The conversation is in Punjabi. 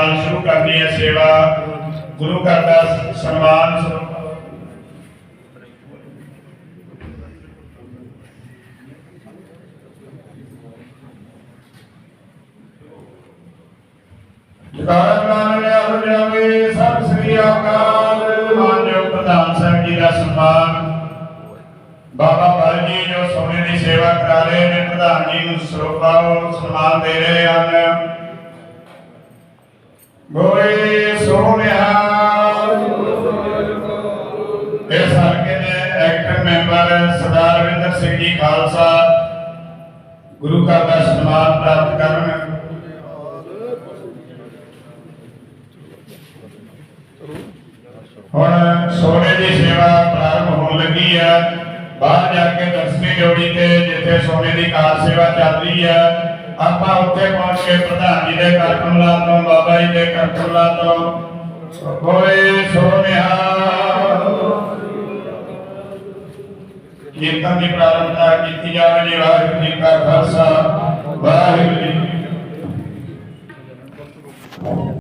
ਨਾਲ ਸ਼ੁਰੂ ਕਰਨੀ ਹੈ ਸੇਵਾ। ਗੁਰੂ ਘਰ ਦਾ ਸਨਮਾਨ ਸਰੂਪ ਜਗਾਰ ਨਾਮ ਜਾਵੇ, ਸਤਿ ਸ੍ਰੀ ਅਕਾਲ। ਮਾਨਯੋਗ ਪ੍ਰਧਾਨ ਸਾਹਿਬ ਜੀ ਦਾ ਸਨਮਾਨ। ਬਾਬਾ ਬਲ ਜੀ ਜੋ ਸੋਨੇ ਦੀ ਸੇਵਾ ਕਰਾ ਰਹੇ ਨੇ, ਪ੍ਰਧਾਨ ਜੀ ਨੂੰ ਸਰੋਪਾ ਸਨਮਾਨ ਦੇ ਰਹੇ ਹਨ। ਗੋਰੇ ਸੋਨਿਆ ਇਸ ਹਲਕੇ ਦੇ ਐਕਟਿਵ ਮੈਂਬਰ ਸਰਦਾਰ ਰਵਿੰਦਰ ਸਿੰਘ ਜੀ ਖਾਲਸਾ, ਗੁਰੂ ਘਰ ਦਾ ਸਨਮਾਨ ਪ੍ਰਾਪਤ ਕਰਨ। ਹੁਣ ਸੋਨੇ ਦੀ ਸੇਵਾ ਪ੍ਰਾਰੰਭ ਹੋਣ ਲੱਗੀ ਹੈ ਬਾਹਰ ਜਾ ਕੇ ਦਸਵੀਂ ਜੋੜੀ ਤੇ ਜਿੱਥੇ ਸੋਨੇ ਦੀ ਕਾਰ ਸੇਵਾ ਚੱਲ ਰਹੀ ਹੈ ਆਪਾਂ ਉੱਤੇ ਪਹੁੰਚ ਕੇ ਪ੍ਰਧਾਨ ਜੀ ਦੇ ਕਰਕਮਲਾ ਤੋਂ, ਬਾਬਾ ਜੀ ਦੇ ਕਰਕਮਲਾ ਤੋਂ, ਹੋਏ ਸੋਨਿਹਾ ਕੀਰਤਨ ਦੀ ਪ੍ਰਾਰੰਭਤਾ ਕੀਤੀ ਜਾਵੇ ਜੀ ਵਾਹਿਗੁਰੂ ਜੀ ਕਾ ਖਾਲਸਾ, ਵਾਹਿਗੁਰੂ ਜੀ